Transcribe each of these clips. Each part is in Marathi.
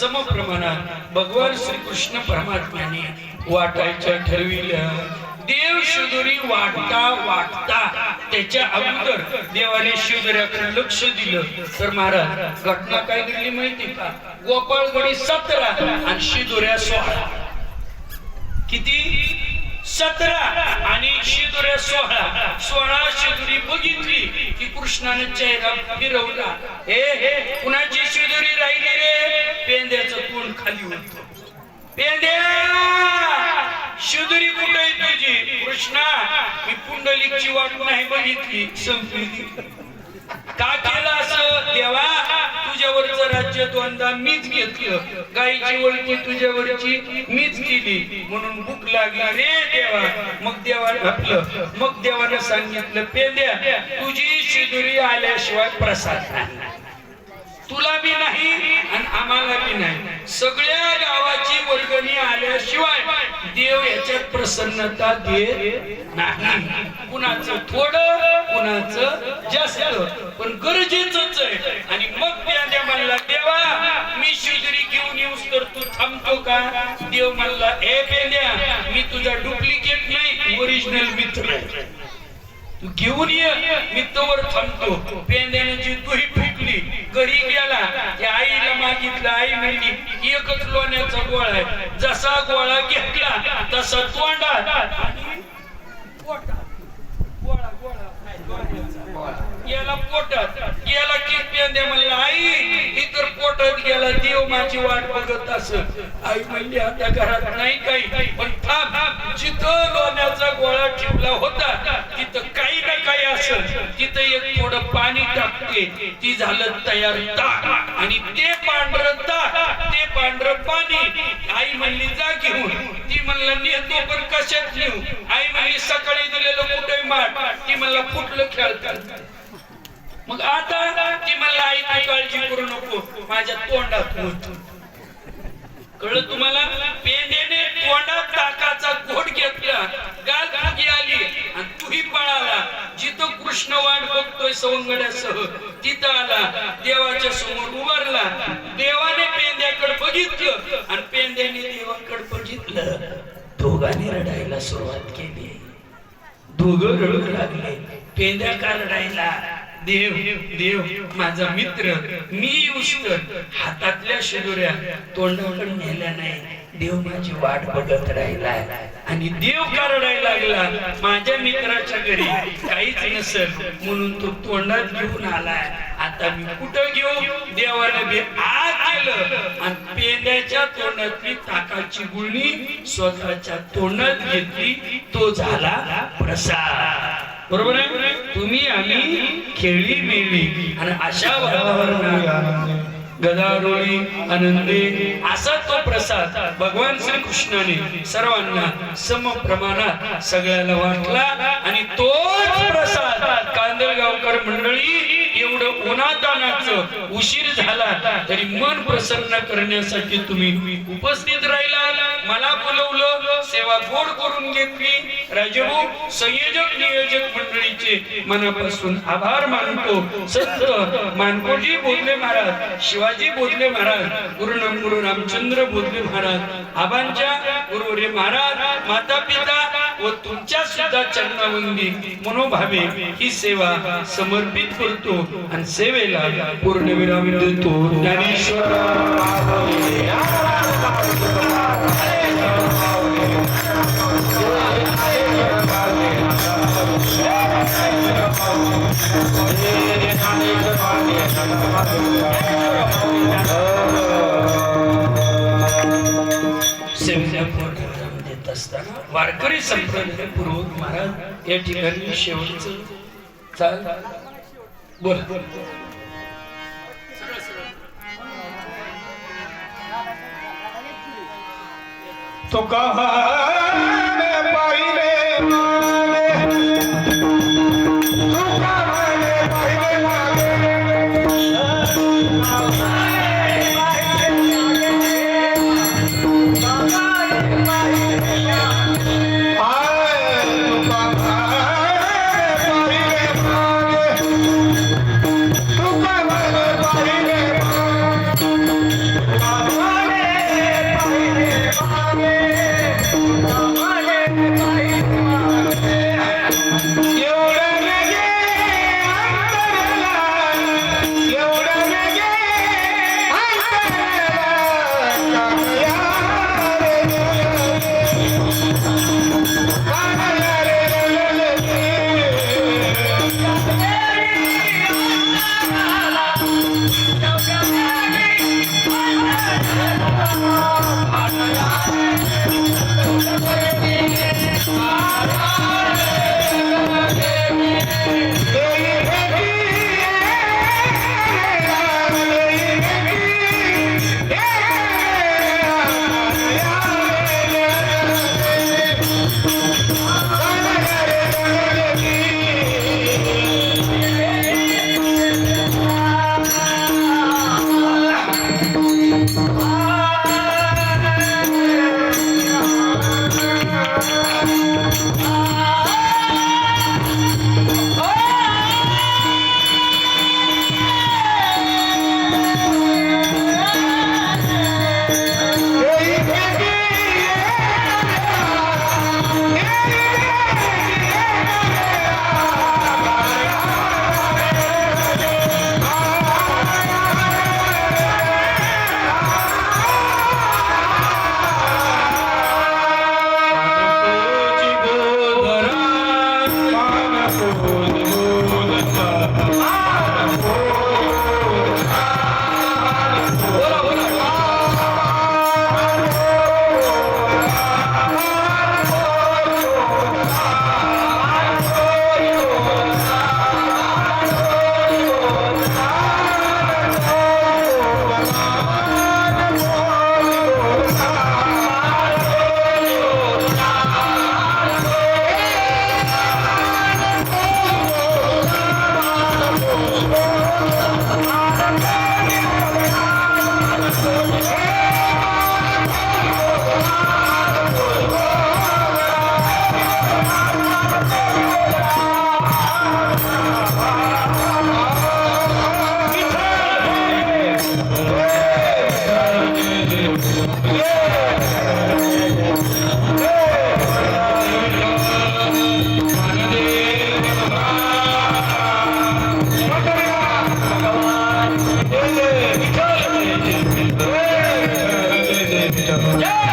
सम प्रमाणात भगवान श्रीकृष्ण परमात्म्याने वाटायच्या ठरविल्या देव शुदुरी वाटता वाटता त्याच्या अगोदर देवाने शिदोऱ्याकडे लक्ष दिलं. तर महाराज घटना काय घडली माहिती का? गोपाळगडी सतरा आणि शिदुऱ्या सोळा. किती? सतरा आणि शिदुऱ्या सोळा. सोळा शिदुरी बघितली की कृष्णाने चेहरा फिरवला. हे हे कुणाची शिदुरी राहिली रे? पेंद्याचं तोंड खाली होत. पेंद्या शिदुरी कुठे आहे तुझी? कृष्णा मी पुंडलीची वाट नाही बघितली संपली. का केलं असं? देवा तुझ्यावरचं राज्य दोनदा मीच घेतलं. गायीची ओळखी तुझ्यावरची मीच केली. म्हणून भूक लागली. रे देवा मग देवा घातलं. मग देवानं सांगितलं पेंद्या तुझी शिदुरी आल्याशिवाय प्रसाद नाही. तुला बी नाही आणि आम्हाला बी नाही. सगळ्या गावाची वर्गणी आल्याशिवाय देव याच्यात प्रसन्नता देत नाही. कुणाचं थोडं कुणाचं जास्त. पण गरजेचंच आहे. आणि मग त्या म्हणला देवा मी शिजरी घेऊन येऊस तर तू थांबतो का? देव म्हणला ए पेंद्या मी तुझा डुप्लिकेट नाही ओरिजिनल मित्र आहे. तू घेऊन ये मी तोवर थांबतो. पेंद्याने जी तुही फुकली घरी गेला त्या आईला मागितलं आई म्हणली एकच लोण्याचा गोळा आहे. जसा गोळा घेतला तसा तोंडात. याला पोटात. याला गोळा, म्हणलं आई ही तर पोटात गेला देव माझी वाट बघत असत आई म्हणली आता घरात नाही काही पण थांब. जिथं लोण्याचा गोळा ठेवला होता तिथं असं तिथं एक थोडं पाणी टाकते. ती झालं तयार ताक आणि ते पांढर ताक ते पांढर पाणी आई म्हणली जा घेऊन. ती म्हणलं नेतो पण कशात नेऊ? आई म्हणली सकाळी दिलेलं कुठे माठ? ती म्हणला फुटलं खेळतात मग आता ती मला आई तू काळजी करू नको. माझ्या तोंडात होत कळलं तुम्हाला? पेंडेने तोंडात ताकाचा घोट घेतला. गाल आली. आणि तूही पळाला जिथं कृष्ण वाट बघतोय सवंगड्यासह तिथं आला. देवाच्या समोर उभारला. देवाने पेंद्याकडे बघितलं. आणि पेंद्याने देवाकडे बघितलं. दोघांनी रडायला सुरुवात केली. दोघ रडू लागले. पेंद्या का रडायला? देव देव माझा मित्र मी येऊस हातातल्या शिदुऱ्या तोंडाकडे नेल्या नाही. देव माझी वाट बघत राहिला. आणि देव का लागला. माझ्या मित्राच्या घरी काहीच नसल. म्हणून तो तोंडात घेऊन आलाय आता मी कुठं घेऊ? देवाला मी आ केलं आणि पेंद्याच्या तोंडातली ताकाची गुळणी स्वतःच्या तोंडात घेतली. तो झाला प्रसाद. बरोबर आहे? तुम्ही आम्ही खेळली मेली. आणि अशा वातावरणात गदारोळी आनंदे असा तो प्रसाद भगवान श्री कृष्णाने सर्वांना सम प्रमाणात सगळ्याला वाटला आणि तोच प्रसाद कांदळगावकर मंडळी एवढं उन्हातानाचं उशीर झाला तरी मन प्रसन्न करण्यासाठी तुम्ही उपस्थित राहिला. मला बोलवलं सेवा गोड करून घेतली. राजभाऊ संयोजक नियोजक मंडळीचे मनापासून आभार मानतो. संत मानकोजी बोधले महाराज शिवाजी बोधले महाराज गुरुनाम गुरु रामचंद्र बोधले महाराज आबांच्या गुरुवरे महाराज माता पिता व तुमच्या सुद्धा चरणावंदी मनोभावे ही सेवा समर्पित करतो आणि सेवेला पूर्ण विराम देतो. ज्ञानेश्वर. सेवेला असताना वारकरी संप्रदाय पूर्वक महाराज या ठिकाणी शेवटचं चाल बोल. बोल तो कहा Yeah.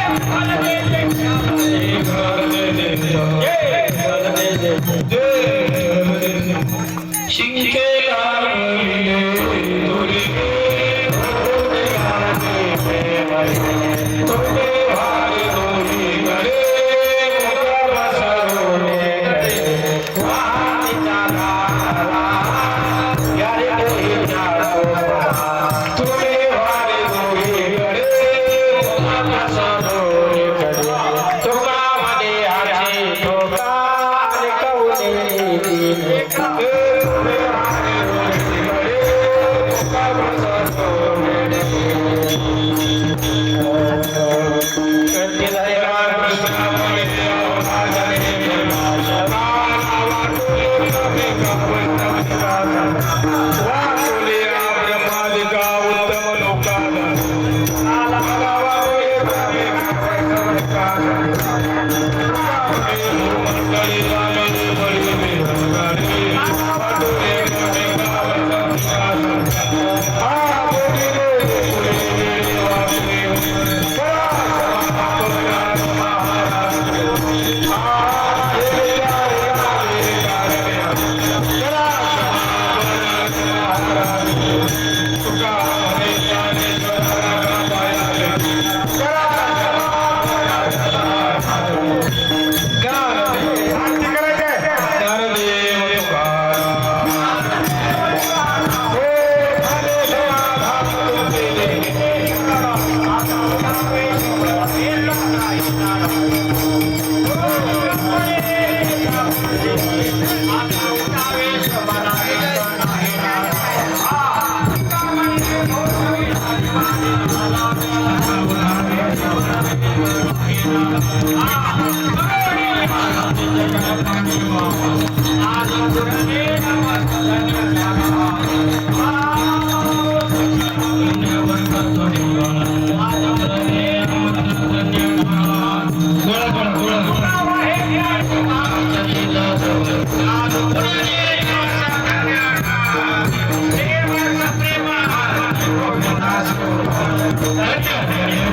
A